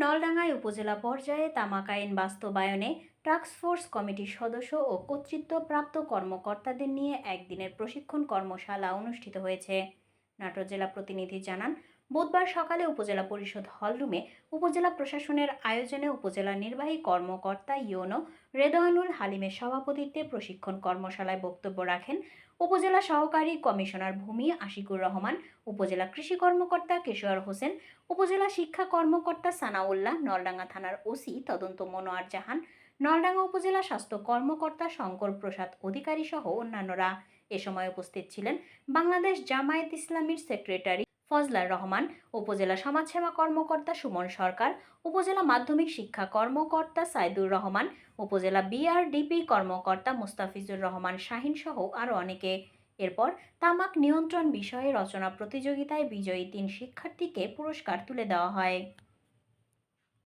নলডাঙ্গায় উপজেলা পর্যায়ে তামাক আইন বাস্তবায়নে টাস্কফোর্স কমিটির সদস্য ও কর্তৃত্বপ্রাপ্ত কর্মকর্তাদের নিয়ে একদিনের প্রশিক্ষণ কর্মশালা অনুষ্ঠিত হয়েছে। নাটোর জেলা প্রতিনিধি জানান বুধবার সকালে উপজেলা পরিষদ হলরুমে উপজেলা প্রশাসনের আয়োজনে উপজেলা নির্বাহী কর্মকর্তা ইয়োনো রেদওয়ানুল হালিমের সভাপতিত্বে প্রশিক্ষণ কর্মশালায় বক্তব্য রাখেন উপজেলা সহকারী কমিশনার ভূমি আশিকুর রহমান, উপজেলা কৃষি কর্মকর্তা কেশোয়ার হোসেন, উপজেলা শিক্ষা কর্মকর্তা সানাউল্লাহ, নলডাঙ্গা থানার ওসি তদন্ত মনোয়ার জাহান, নলডাঙ্গা উপজেলা স্বাস্থ্য কর্মকর্তা শঙ্কর প্রসাদ অধিকারী সহ অন্যান্যরা এ সময় উপস্থিত ছিলেন। বাংলাদেশ জামায়াত ইসলামীর সেক্রেটারি ফজলার রহমান, উপজেলা সমাজসেবা কর্মকর্তা সুমন সরকার, উপজেলা মাধ্যমিক শিক্ষা কর্মকর্তা সাইদুর রহমান, উপজেলা বিআরডিপি কর্মকর্তা মুস্তাফিজুর রহমান শাহিন সহ আরও অনেকে। এরপর তামাক নিয়ন্ত্রণ বিষয়ে রচনা প্রতিযোগিতায় বিজয়ী তিন শিক্ষার্থীকে পুরস্কার তুলে দেওয়া হয়।